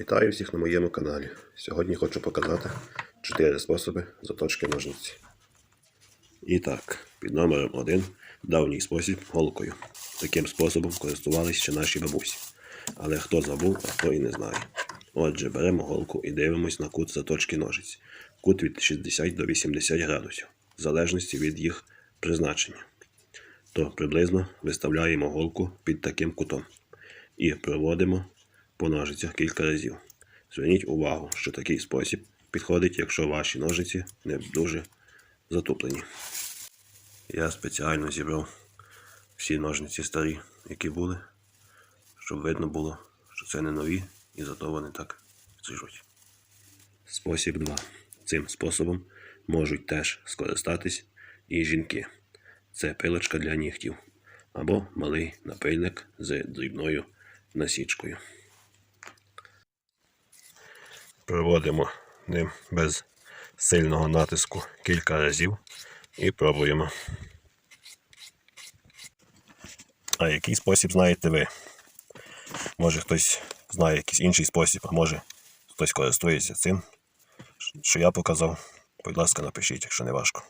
Вітаю всіх на моєму каналі. Сьогодні хочу показати 4 способи заточки ножниці. І так, під номером 1 давній спосіб голкою. Таким способом користувалися ще наші бабусі. Але хто забув, а хто і не знає. Отже, беремо голку і дивимось на кут заточки ножиць. Кут від 60 до 80 градусів, в залежності від їх призначення. То приблизно виставляємо голку під таким кутом і проводимо по ножицях кілька разів. Зверніть увагу, що такий спосіб підходить, якщо ваші ножиці не дуже затуплені. Я спеціально зібрав всі ножниці старі, які були, щоб видно було, що це не нові, і зато вони так стрижуть. Спосіб 2. Цим способом можуть теж скористатись і жінки. Це пилочка для нігтів або малий напильник з дрібною насічкою. Проводимо ним без сильного натиску кілька разів і пробуємо. А який спосіб знаєте ви? Може хтось знає якийсь інший спосіб, а може хтось користується цим, що я показав. Будь ласка, напишіть, якщо не важко.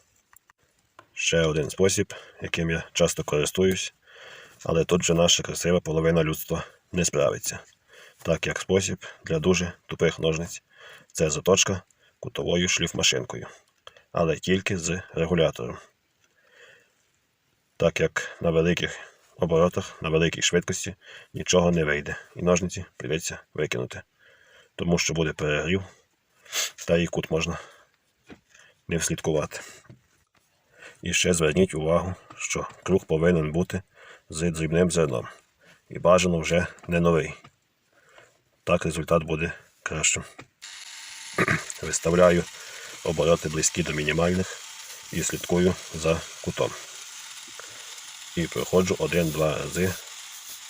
Ще один спосіб, яким я часто користуюсь, але тут же наша красива половина людства не справиться. Так як спосіб для дуже тупих ножниць це заточка кутовою шліфмашинкою, але тільки з регулятором. Так як на великих оборотах, на великій швидкості нічого не вийде, і ножниці прийдеться викинути, тому що буде перегрів, та і кут можна не вслідкувати. І ще зверніть увагу, що круг повинен бути з дрібним зерном. І бажано вже не новий. Так результат буде кращим. Виставляю обороти близькі до мінімальних і слідкую за кутом. І проходжу один-два рази.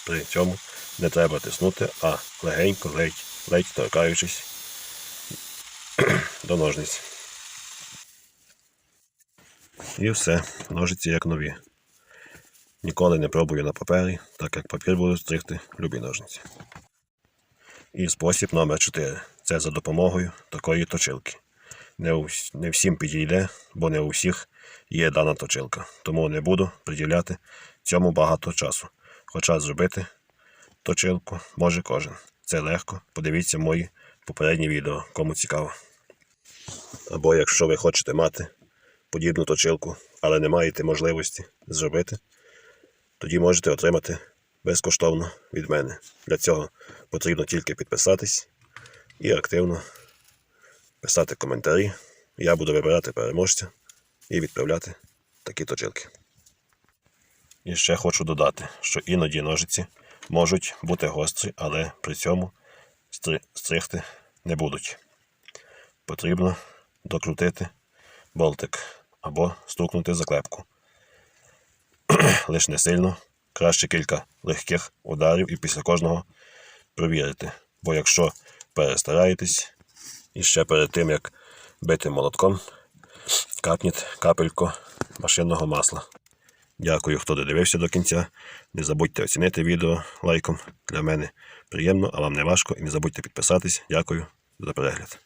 При цьому не треба тиснути, а легенько, ледь, ледь торкаючись до ножниць. І все, ножиці як нові. Ніколи не пробую на папері, так як папір буду стригти любі ножниці. І спосіб номер 4 це за допомогою такої точилки. Не, всім підійде, бо не у всіх є дана точилка. Тому не буду приділяти цьому багато часу. Хоча зробити точилку може кожен. Це легко. Подивіться мої попередні відео, кому цікаво. Або якщо ви хочете мати подібну точилку, але не маєте можливості зробити, тоді можете отримати безкоштовно від мене. Для цього потрібно тільки підписатись і активно писати коментарі. Я буду вибирати переможця і відправляти такі точилки. І ще хочу додати, що іноді ножиці можуть бути гострі, але при цьому стригти не будуть. Потрібно докрутити болтик або стукнути заклепку. Лиш не сильно, краще кілька легких ударів і після кожного провірити. Бо якщо перестараєтесь, і ще перед тим як бити молотком, капніть капельку машинного масла. Дякую, хто додивився до кінця. Не забудьте оцінити відео лайком. Для мене приємно, а вам не важко. І не забудьте підписатись. Дякую за перегляд.